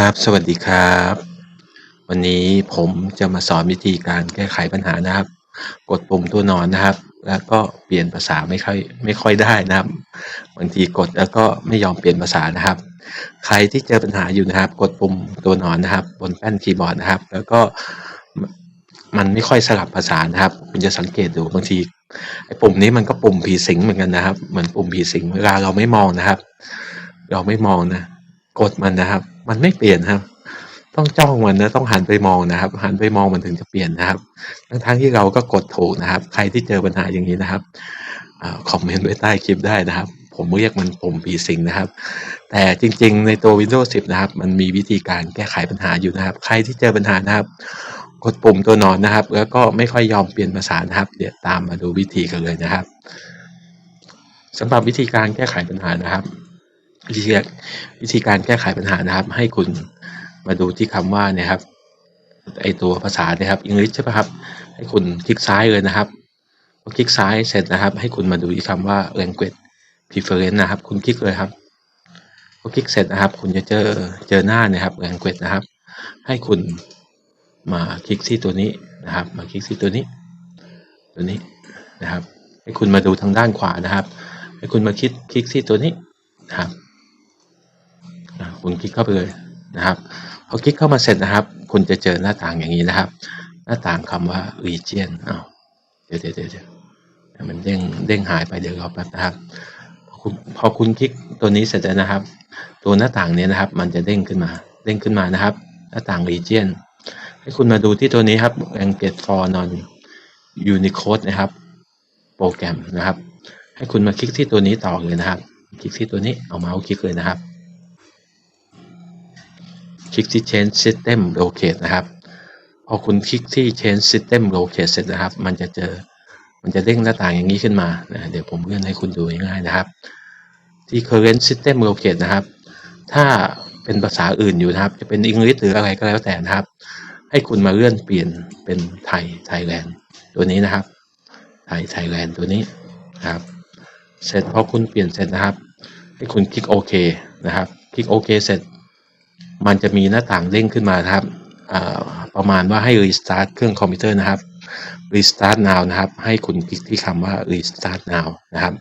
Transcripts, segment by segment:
ครับ สวัสดีครับ วันนี้ผมจะมาสอนวิธีการแก้ไขปัญหานะครับ กดปุ่มตัวนอนนะครับ แล้วก็เปลี่ยนภาษาไม่ค่อยไม่ค่อยได้นะครับบางทีกดแล้วก็ไม่ยอมเปลี่ยนภาษานะครับ ใครที่เจอปัญหาอยู่นะครับ กดปุ่มตัวนอนนะครับ บนแป้นคีย์บอร์ดนะครับ แล้วก็มันไม่ค่อยสลับภาษานะครับ คุณจะสังเกตดูบางทีไอ้ปุ่มนี้มันก็ปุ่มผีสิงเหมือนกันนะครับ เหมือนปุ่มผีสิงเวลาเราไม่มองนะครับ เราไม่มองนะ กดมันนะครับ มันไม่เปลี่ยนครับ ต้องจ้องมันนะต้องหันไปมองนะครับ หันไปมองมันถึงจะเปลี่ยนนะครับ ทั้งทั้งที่เราก็กดถูกนะครับ ใครที่เจอปัญหาอย่างนี้นะครับอคอมเมนต์ไว้ใต้คลิปได้นะครับ ผมเรียกมันปุ่มผีสิงนะครับ แต่จริงๆ ในตัว Windows 10 นะครับ มันมีวิธีการแก้ไขปัญหาอยู่นะครับ ใครที่เจอปัญหานะครับกดปุ่มตัวนอนนะครับ แล้วก็ไม่ค่อยยอมเปลี่ยนภาษานะครับ เดี๋ยวตามมาดูวิธีกันเลยนะครับสำหรับวิธีการแก้ไขปัญหานะครับ วิธีวิธีการแก้ไขปัญหานะครับ ให้คุณมาดูที่คำว่าเนี่ยครับไอตัวภาษาเนี่ยครับอังกฤษใช่ไหมครับ ให้คุณคลิกซ้ายเลยนะครับพอคลิกซ้ายเสร็จนะครับ ให้คุณมาดูที่คำว่า language preference นะครับ คุณคลิกเลยครับพอคลิกเสร็จนะครับ คุณจะเจอเจอหน้านี่ยครับ language นะครับ ให้คุณมาคลิกที่ตัวนี้นะครับ มาคลิกที่ตัวนี้ ตัวนี้นะครับ ให้คุณมาดูทางด้านขวานะครับ ให้คุณมาคลิกคลิกที่ตัวนี้นะครับ คุณคลิกเข้าไปเลยนะครับ พอคลิกเข้ามาเสร็จนะครับ คุณจะเจอหน้าต่างอย่างนี้นะครับ หน้าต่างคำว่า region อ้าเดี๋ยวเดี๋ยวเดี๋ยวมันเด้งเด้งหายไปเดี๋ยวรอแป๊บนะครับพอคุณคลิกตัวนี้เสร็จแล้วนะครับ ตัวหน้าต่างนี้นะครับ มันจะเด้งขึ้นมา เด้งขึ้นมานะครับ หน้าต่าง region ให้คุณมาดูที่ตัวนี้ครับ language for non unicode นะครับ โปรแกรมนะครับ ให้คุณมาคลิกที่ตัวนี้ต่อเลยนะครับ คลิกที่ตัวนี้เอาเมาส์คลิกเลยนะครับ คลิกที่ change system locate นะครับ พอคุณคลิกที่ change system locate เสร็จนะครับ มันจะเจอ มันจะเด้งหน้าต่างอย่างนี้ขึ้นมานะเดี๋ยวผมเลื่อนให้คุณดูง่ายๆนะครับ ที่ current system locate นะครับ ถ้าเป็นภาษาอื่นอยู่นะครับ จะเป็นอังกฤษหรืออะไรก็แล้วแต่นะครับ ให้คุณมาเลื่อนเปลี่ยนเป็นไทยไทยแลนด์ตัวนี้นะครับ ไทยไทยแลนด์ตัวนี้นะครับ เสร็จพอคุณเปลี่ยนเสร็จนะครับ ให้คุณคลิกโอเคนะครับ คลิกโอเคเสร็จ มันจะมีหน้าต่างเด้งขึ้นมาครับประมาณว่าให้ restart เครื่องคอมพิวเตอร์นะครับ restart now นะครับ ให้คุณคลิกที่คำว่า restart now นะครับ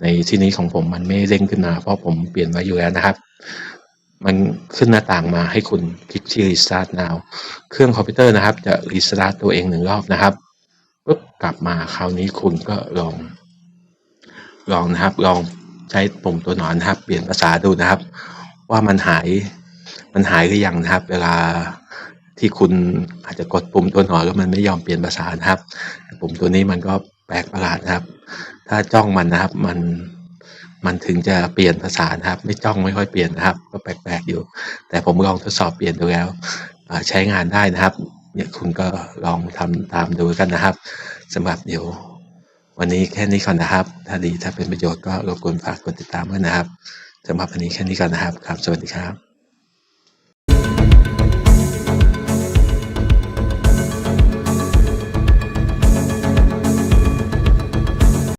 ในที่นี้ของผมมันไม่เด้งขึ้นมา เพราะผมเปลี่ยนไว้อยู่แล้วนะครับ มันขึ้นหน้าต่างมาให้คุณคลิกที่ restart now เครื่องคอมพิวเตอร์นะครับ จะ restart ตัวเองหนึ่งรอบนะครับปุ๊บกลับมาคราวนี้คุณก็ลอง ลองนะครับ ลองใช้ปุ่มตัวหนอนนะครับ เปลี่ยนภาษาดูนะครับ ว่ามันหาย มันหายหรือยังนะครับ เวลาที่คุณอาจจะกดปุ่มตัวหนอนแล้วมันไม่ยอมเปลี่ยนภาษานะครับ ปุ่มตัวนี้มันก็แปลกประหลาดนะครับ ถ้าจ้องมันนะครับมันมันถึงจะเปลี่ยนภาษานะครับ ไม่จ้องไม่ค่อยเปลี่ยนนะครับ ก็แปลกๆอยู่ แต่ผมลองทดสอบเปลี่ยนดูแล้วใช้งานได้นะครับ เนี่ยคุณก็ลองทำตามดูกันนะครับสำหรับเดี๋ยว วันนี้แค่นี้ก่อนนะครับ ถ้าดีถ้าเป็นประโยชน์ก็รบกวนฝากกดติดตามด้วยนะครับสำหรับวันนี้แค่นี้ก่อนนะครับครับ สวัสดีครับ